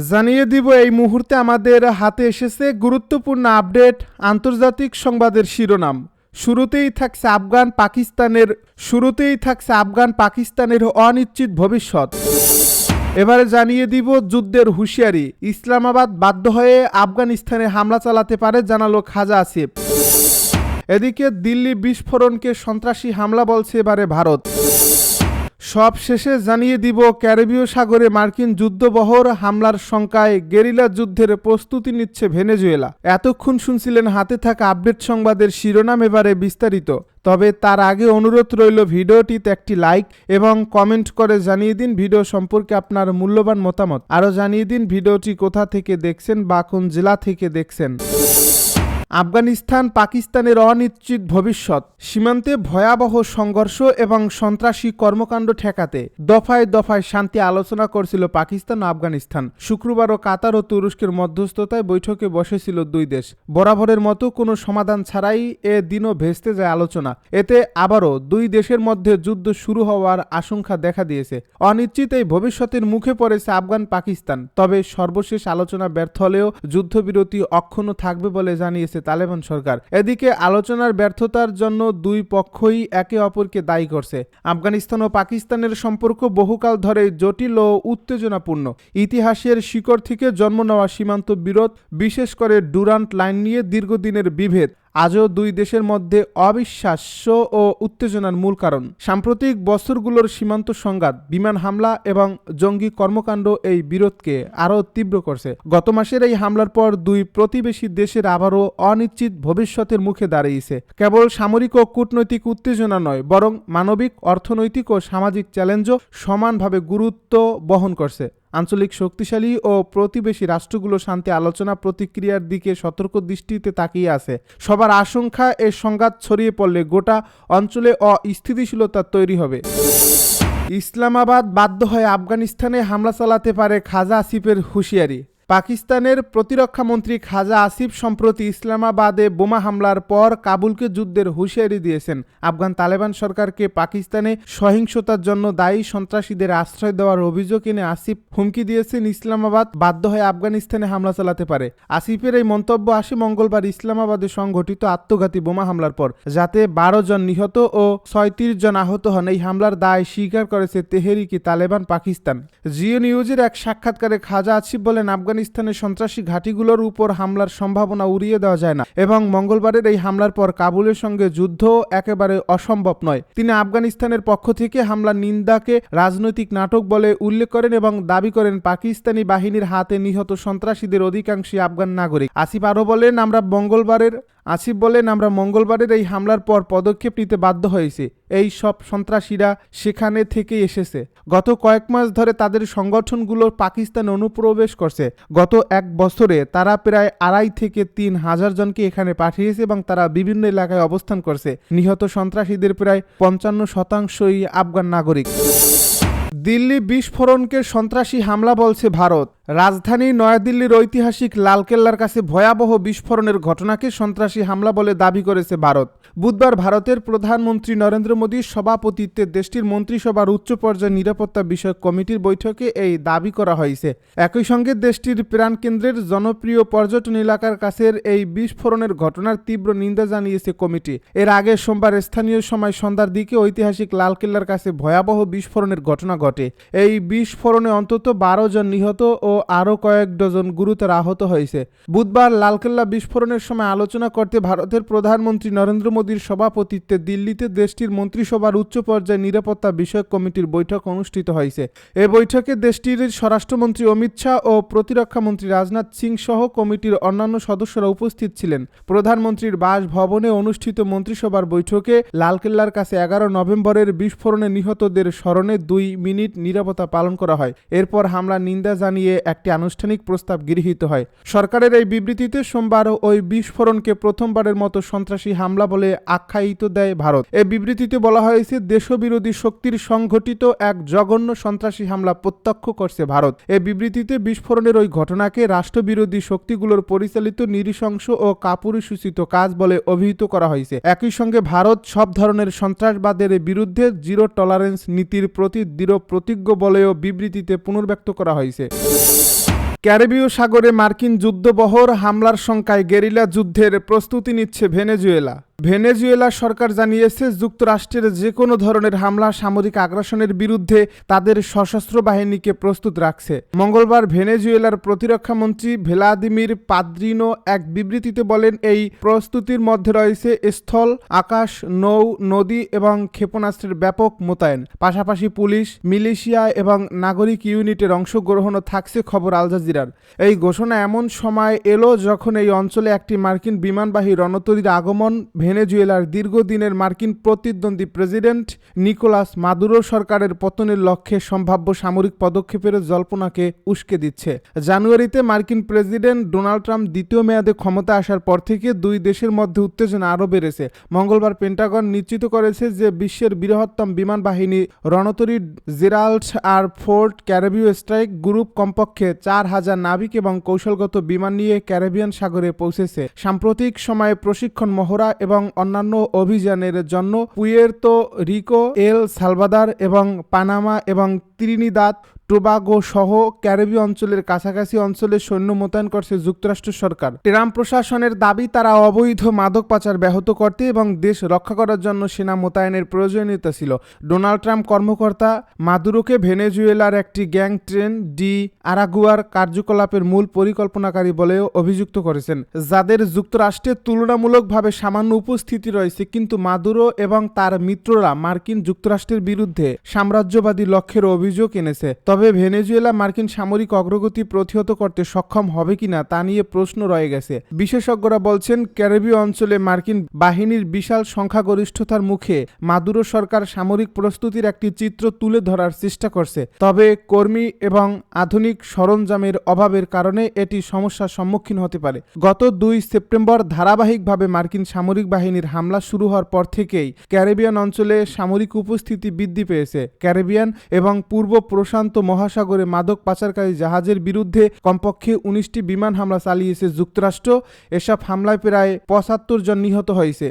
জানিয়ে দিব, এই মুহূর্তে আমাদের হাতে এসেছে গুরুত্বপূর্ণ আপডেট, আন্তর্জাতিক সংবাদের শিরোনাম। শুরুতেই থাকছে আফগান পাকিস্তানের, শুরুতেই থাকছে আফগান পাকিস্তানের অনিশ্চিত ভবিষ্যৎ। এবারে জানিয়ে দিব যুদ্ধের হুঁশিয়ারি। ইসলামাবাদ বাধ্য হয়ে আফগানিস্তানে হামলা চালাতে পারে, জানালো খাজা আসিফ। এদিকে দিল্লি বিস্ফোরণকে সন্ত্রাসী হামলা বলছে এবারে ভারত। সব শেষে জানিয়ে দিব, ক্যারিবীয় সাগরে মার্কিন যুদ্ধবহর হামলার শঙ্কায় গেরিলা যুদ্ধের প্রস্তুতি নিচ্ছে ভেনেজুয়েলা। এতক্ষণ শুনছিলেন হাতে থাকা আপডেট সংবাদের শিরোনাম এবারে বিস্তারিত। তবে তার আগে অনুরোধ রইল ভিডিওটিতে একটি লাইক এবং কমেন্ট করে জানিয়ে দিন ভিডিও সম্পর্কে আপনার মূল্যবান মতামত। আরও জানিয়ে দিন ভিডিওটি কোথা থেকে দেখছেন বা কোন জেলা থেকে দেখছেন। আফগানিস্তান, পাকিস্তানের অনিশ্চিত ভবিষ্যৎ, সীমান্তে ভয়াবহ সংঘর্ষ এবং সন্ত্রাসী কর্মকাণ্ড ঠেকাতে দফায় দফায় শান্তি আলোচনা করছিল পাকিস্তান ও আফগানিস্তান। শুক্রবারও কাতার ও তুরস্কের মধ্যস্থতায় বৈঠকে বসেছিল দুই দেশ। বরাবরের মতো কোনো সমাধান ছাড়াই এ দিনও ভেস্তে যায় আলোচনা। এতে আবারও দুই দেশের মধ্যে যুদ্ধ শুরু হওয়ার আশঙ্কা দেখা দিয়েছে। অনিশ্চিত এই ভবিষ্যতের মুখে পড়েছে আফগান, পাকিস্তান। তবে সর্বশেষ আলোচনা ব্যর্থ হলেও যুদ্ধবিরতি অক্ষুণ্ণ থাকবে বলে জানিয়েছে তালেবান সরকার। এদিকে আলোচনার ব্যর্থতার জন্য দুই পক্ষই একে অপরকে দায়ী করছে। আফগানিস্তান ও পাকিস্তানের সম্পর্ক বহুকাল ধরে জটিল ও উত্তেজনাপূর্ণ। ইতিহাসের শিকড় থেকে জন্ম নেওয়া সীমান্ত বিরোধ, বিশেষ করে ডুরান্ট লাইন নিয়ে দীর্ঘদিনের বিভেদ। আজও দুই দেশের মধ্যে অবিশ্বাস্য ও উত্তেজনার মূল কারণ। সাম্প্রতিক বছরগুলোর সীমান্ত সংঘাত, বিমান হামলা এবং জঙ্গি কর্মকাণ্ড এই বিরোধকে আরও তীব্র করছে। গত মাসের এই হামলার পর দুই প্রতিবেশী দেশের আবারও অনিশ্চিত ভবিষ্যতের মুখে দাঁড়িয়েছে। কেবল সামরিক ও কূটনৈতিক উত্তেজনা নয়, বরং মানবিক, অর্থনৈতিক ও সামাজিক চ্যালেঞ্জও সমানভাবে গুরুত্ব বহন করছে। আঞ্চলিক শক্তিশালী ও প্রতিবেশী রাষ্ট্রগুলো শান্তি আলোচনা প্রতিক্রিয়ার দিকে সতর্ক দৃষ্টিতে তাকিয়ে আছে। সবার আশঙ্কা এ সংঘাত ছড়িয়ে পড়লে গোটা অঞ্চলে অস্থিতিশীলতা তৈরি হবে। ইসলামাবাদ বাধ্য হয়ে আফগানিস্তানে হামলা চালাতে পারে খাজা আসিফের হুঁশিয়ারি। পাকিস্তানের প্রতিরক্ষা মন্ত্রী খাজা আসিফ সম্প্রতি ইসলামাবাদে বোমা হামলার পর কাবুলকে যুদ্ধের হুঁশিয়ারি দিয়েছেন। আফগান তালেবান সরকারকে পাকিস্তানে সহিংসতার জন্য দায়ী সন্ত্রাসীদের আশ্রয় দেওয়ার অভিযোগ এনে আসিফ হুমকি দিয়েছেন ইসলামাবাদ, বাধ্য হয়ে আফগানিস্তানে হামলা চালাতে পারে। আসিফের এই মন্তব্য আসে মঙ্গলবার ইসলামাবাদে সংঘটিত আত্মঘাতী বোমা হামলার পর, যাতে বারো জন নিহত ও ছয়ত্রিশ জন আহত হন। এই হামলার দায় স্বীকার করেছে তেহেরিকি তালেবান পাকিস্তান। জিও নিউজের এক সাক্ষাৎকারে খাজা আসিফ বলেন আফগানিস্তানের সন্ত্রাসী ঘাঁটিগুলোর উপর হামলার সম্ভাবনা উড়িয়ে দেওয়া যায় না এবং মঙ্গলবারের এই হামলার পর কাবুলের সঙ্গে যুদ্ধ একেবারে অসম্ভব নয়। তিনি আফগানিস্তানের পক্ষ থেকে হামলার নিন্দাকে রাজনৈতিক নাটক বলে উল্লেখ করেন এবং দাবি করেন, পাকিস্তানি বাহিনীর হাতে নিহত সন্ত্রাসীদের অধিকাংশই আফগান নাগরিক। আসিফ আরও বলেন, আমরা মঙ্গলবারের আসিফ বলেন, আমরা মঙ্গলবারের এই হামলার পর পদক্ষেপ নিতে বাধ্য হয়েছি। এই সব সন্ত্রাসীরা সেখানে থেকেই এসেছে। গত কয়েক মাস ধরে তাদের সংগঠনগুলো পাকিস্তানে অনুপ্রবেশ করছে। গত এক বছরে তারা প্রায় আড়াই থেকে তিন হাজার জনকে এখানে পাঠিয়েছে এবং তারা বিভিন্ন এলাকায় অবস্থান করছে। নিহত সন্ত্রাসীদের প্রায় পঞ্চান্ন শতাংশই আফগান নাগরিক। দিল্লি বিস্ফোরণকে সন্ত্রাসী হামলা বলছে ভারত। রাজধানী নয়াদিল্লির ঐতিহাসিক লালকেল্লার কাছে ভয়াবহ বিস্ফোরণের ঘটনাকে সন্ত্রাসী হামলা বলে দাবি করেছে ভারত। বুধবার ভারতের প্রধানমন্ত্রী নরেন্দ্র মোদীর সভাপতিত্বে দেশটির মন্ত্রিসভার উচ্চ পর্যায়ে নিরাপত্তা বিষয়ক কমিটির বৈঠকে এই দাবি করা হয়েছে। একই সঙ্গে দেশটির প্রাণকেন্দ্রের জনপ্রিয় পর্যটন এলাকার কাছের এই বিস্ফোরণের ঘটনার তীব্র নিন্দা জানিয়েছে কমিটি। এর আগে সোমবার স্থানীয় সময় সন্ধ্যার দিকে ঐতিহাসিক লালকেল্লার কাছে ভয়াবহ বিস্ফোরণের ঘটনা ঘটে। এই বিস্ফোরণে অন্তত বারো জন নিহত ও আরও কয়েক ডজন গুরুতর আহত হয়েছে। বুধবার লালকেল্লা বিস্ফোরণের সময় আলোচনা করতে ভারতের প্রধানমন্ত্রী নরেন্দ্র মোদীর সভাপতিত্বে দিল্লিতে দেশটির মন্ত্রিসভার উচ্চ পর্যায়ে নিরাপত্তা বিষয়ক কমিটির বৈঠক অনুষ্ঠিত হয়েছে। এ বৈঠকে দেশটির স্বরাষ্ট্রমন্ত্রী অমিত শাহ ও প্রতিরক্ষা মন্ত্রী রাজনাথ সিং সহ কমিটির অন্যান্য সদস্যরা উপস্থিত ছিলেন। প্রধানমন্ত্রীর বাসভবনে অনুষ্ঠিত মন্ত্রিসভার বৈঠকে লালকেল্লার কাছে এগারো নভেম্বরের বিস্ফোরণে নিহতদের স্মরণে দুই মিনিট নিরাপত্তা পালন করা হয়। এরপর হামলা নিন্দা জানিয়ে একটি আনুষ্ঠানিক প্রস্তাব গৃহীত হয়। সরকারের এই বিবৃতিতে সোমবার ওই বিস্ফোরণকে প্রথমবারের মতো সন্ত্রাসী হামলা বলে আখ্যায়িত দেয় ভারত। এই বিবৃতিতে বলা হয়েছে, দেশবিরোধী শক্তির সংঘটিত এক জঘন্য সন্ত্রাসী হামলা প্রত্যক্ষ করছে ভারত। এই বিবৃতিতে বিস্ফোরণের ওই ঘটনাকে রাষ্ট্রবিরোধী শক্তিগুলোর পরিচালিত নৃশংস ও কাপুরুষোচিত কাজ বলে অভিহিত করা হয়েছে। একই সঙ্গে ভারত সব ধরনের সন্ত্রাসবাদের বিরুদ্ধে জিরো টলারেন্স নীতির প্রতি দৃঢ় প্রতিজ্ঞ বলেও বিবৃতিতে পুনর্ব্যক্ত করা হয়েছে। ক্যারিবীয় সাগরে মার্কিন যুদ্ধবহর হামলার সংখ্যায় গেরিলা যুদ্ধের প্রস্তুতি নিচ্ছে ভেনেজুয়েলা। ভেনেজুয়েলা সরকার জানিয়েছে, যুক্তরাষ্ট্রের যে কোনো ধরনের হামলা সামরিক আগ্রাসনের বিরুদ্ধে তাদের সশস্ত্র বাহিনীকে প্রস্তুত রাখছে। মঙ্গলবার ভেনেজুয়েলার প্রতিরক্ষা মন্ত্রী ভ্লাদিমির পাদ্রিনো এক বিবৃতিতে বলেন, এই প্রস্তুতির মধ্যে রয়েছে স্থল, আকাশ, নৌ, নদী এবং ক্ষেপণাস্ত্রের ব্যাপক মোতায়েন। পাশাপাশি পুলিশ, মিলিশিয়া এবং নাগরিক ইউনিটের অংশগ্রহণও থাকছে, খবর আল জাজিরার। এই ঘোষণা এমন সময় এলো যখন এই অঞ্চলে একটি মার্কিন বিমানবাহী রণতরীর আগমন ভেনেজুয়েলার দীর্ঘদিনের মার্কিন প্রতিদ্বন্দ্বী প্রেসিডেন্ট নিকোলাস মাদুরো সরকারের পতনের লক্ষ্যে সম্ভাব্য সামরিক পদক্ষেপের জল্পনাকে উস্কে দিচ্ছে। জানুয়ারিতে মার্কিন প্রেসিডেন্ট ডোনাল্ড ট্রাম্প দ্বিতীয় মেয়াদে ক্ষমতা আসার পর থেকে দুই দেশের মধ্যে উত্তেজনা আরও বেড়েছে। মঙ্গলবার পেন্টাগন নিশ্চিত করেছে যে বিশ্বের বৃহত্তম বিমান বাহিনী রণতরী জেরাল্ড আর ফোর্ট ক্যারিবীয় স্ট্রাইক গ্রুপ কমপক্ষে চার হাজার নাবিক এবং কৌশলগত বিমান নিয়ে ক্যারিবিয়ান সাগরে পৌঁছেছে। সাম্প্রতিক সময়ে প্রশিক্ষণ মহড়া এবং অন্যান্য অভিযানের জন্য পুয়ের্তো রিকো এল সালভাদার এবং পানামা এবং ত্রিনিদাদ টোবাগো সহ ক্যারিবীয় অঞ্চলের কাছাকাছি অঞ্চলে সৈন্য মোতায়েন করছে যুক্তরাষ্ট্র সরকার। ট্রাম্প প্রশাসনের দাবি, তারা অবৈধ মাদক পাচার ব্যাহত করতে এবং দেশ রক্ষা করার জন্য সেনা মোতায়েনের প্রয়োজনীয়তা ছিল। ডোনাল্ড ট্রাম্প কর্মকর্তা মাদুরোকে ভেনেজুয়েলার একটি গ্যাং ট্রেন ডি আরাগুয়ার কার্যকলাপের মূল পরিকল্পনাকারী বলেও অভিযুক্ত করেছেন। যাদের যুক্তরাষ্ট্রে তুলনামূলকভাবে সামান্য উপস্থিতি রয়েছে, কিন্তু মাদুরো এবং তার মিত্ররা মার্কিন যুক্তরাষ্ট্রের বিরুদ্ধে সাম্রাজ্যবাদী লক্ষ্যের অভিযোগ এনেছে। তবে ভেনেজুয়েলা মার্কিন সামরিক অগ্রগতি প্রতিহত করতে সক্ষম হবে কিনা তা নিয়ে প্রশ্ন রয়ে গেছে। বিশেষজ্ঞরা বলছেন, ক্যারিবীয় অঞ্চলে মার্কিন বাহিনীর বিশাল সংখ্যাগরিষ্ঠতার মুখে মাদুরো সরকার সামরিক প্রস্তুতির একটি চিত্র তুলে ধরার চেষ্টা করছে। তবে কর্মী এবং আধুনিক সরঞ্জামের অভাবের কারণে এটি সমস্যার সম্মুখীন হতে পারে। গত দুই সেপ্টেম্বর ধারাবাহিকভাবে মার্কিন সামরিক বাহিনীর হামলা শুরু হওয়ার পর থেকেই ক্যারিবিয়ান অঞ্চলে সামরিক উপস্থিতি বৃদ্ধি পেয়েছে। ক্যারিবিয়ান এবং পূর্ব প্রশান্ত মহাসাগরে মাদক পাচারকারী জাহাজের বিরুদ্ধে কমপক্ষে উনিশটি বিমান হামলা চালিয়েছে যুক্তরাষ্ট্র। এসব হামলায় প্রায় পঁচাত্তর জন নিহত হয়েছে।